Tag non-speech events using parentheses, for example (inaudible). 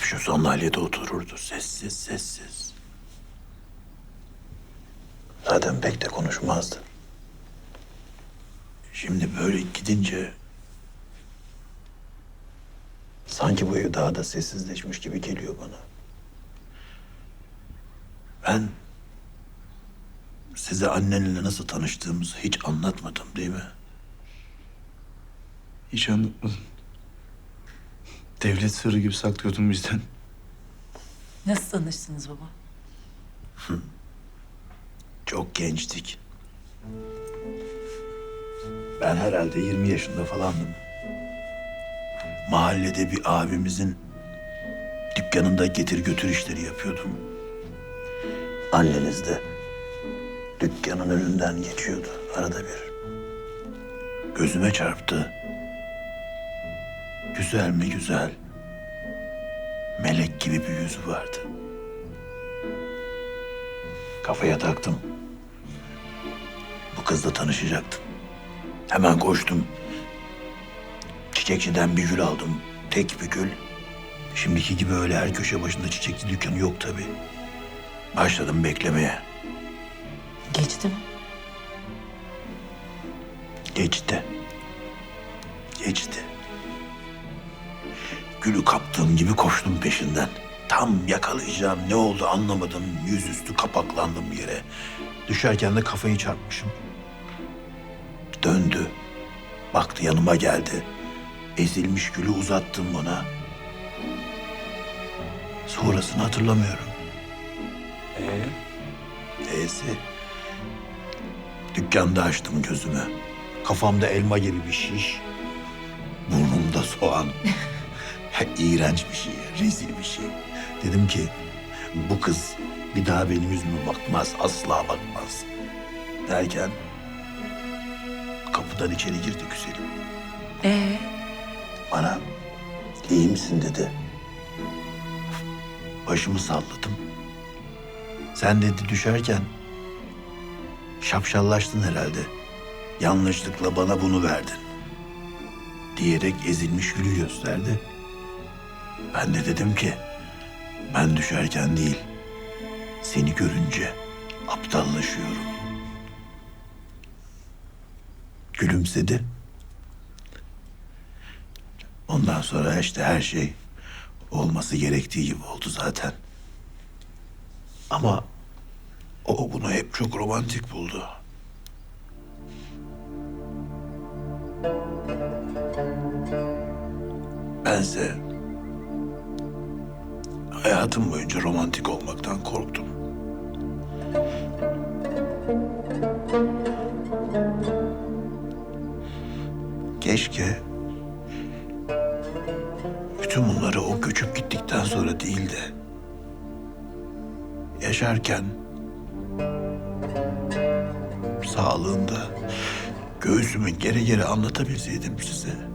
Hep şu sandalyede otururdu sessiz sessiz. Zaten pek de konuşmazdı. Şimdi böyle gidince sanki bu ev daha da sessizleşmiş gibi geliyor bana. Ben size annenle nasıl tanıştığımızı hiç anlatmadım değil mi? Hiç anlatmadın. Devlet sırrı gibi saklıyordun bizden. Nasıl tanıştınız baba? Çok gençtik. Ben herhalde 20 yaşında falandım. Mahallede bir abimizin dükkanında getir götür işleri yapıyordum. Anneniz de dükkanın önünden geçiyordu arada bir. Gözüme çarptı. Güzel mi güzel. Melek gibi bir yüzü vardı. Kafaya taktım. Bu kızla tanışacaktım. Hemen koştum. Çiçekçiden bir gül aldım. Tek bir gül. Şimdiki gibi öyle her köşe başında çiçekçi dükkanı yok tabii. Başladım beklemeye. Geçti mi? Geçti. Geçti. Gülü kaptığım gibi koştum peşinden. Tam yakalayacağım ne oldu anlamadım. Yüzüstü kapaklandım yere. Düşerken de kafayı çarpmışım. Döndü. Baktı yanıma geldi. Ezilmiş gülü uzattım bana. Sonrasını hatırlamıyorum. Ee? Neyse. Dükkanda açtım gözümü. Kafamda elma gibi bir şiş. Burnumda soğan. (laughs) İğrenç bir şey, rezil bir şey. Dedim ki bu kız bir daha benim yüzüme bakmaz, asla bakmaz. Derken kapıdan içeri girdi güzelim. Ee, Bana iyi misin dedi. Başımı salladım. Sen dedi düşerken şapşallaştın herhalde. Yanlışlıkla bana bunu verdin. Diyerek ezilmiş gülü gösterdi. Ben de dedim ki ben düşerken değil seni görünce aptallaşıyorum. Gülümsedi. Ondan sonra işte her şey olması gerektiği gibi oldu zaten. Ama o bunu hep çok romantik buldu. Bense hayatım boyunca romantik olmaktan korktum. Keşke bütün bunları o göçüp gittikten sonra değil de yaşarken sağlığında göğsümün geri geri anlatabilseydim size.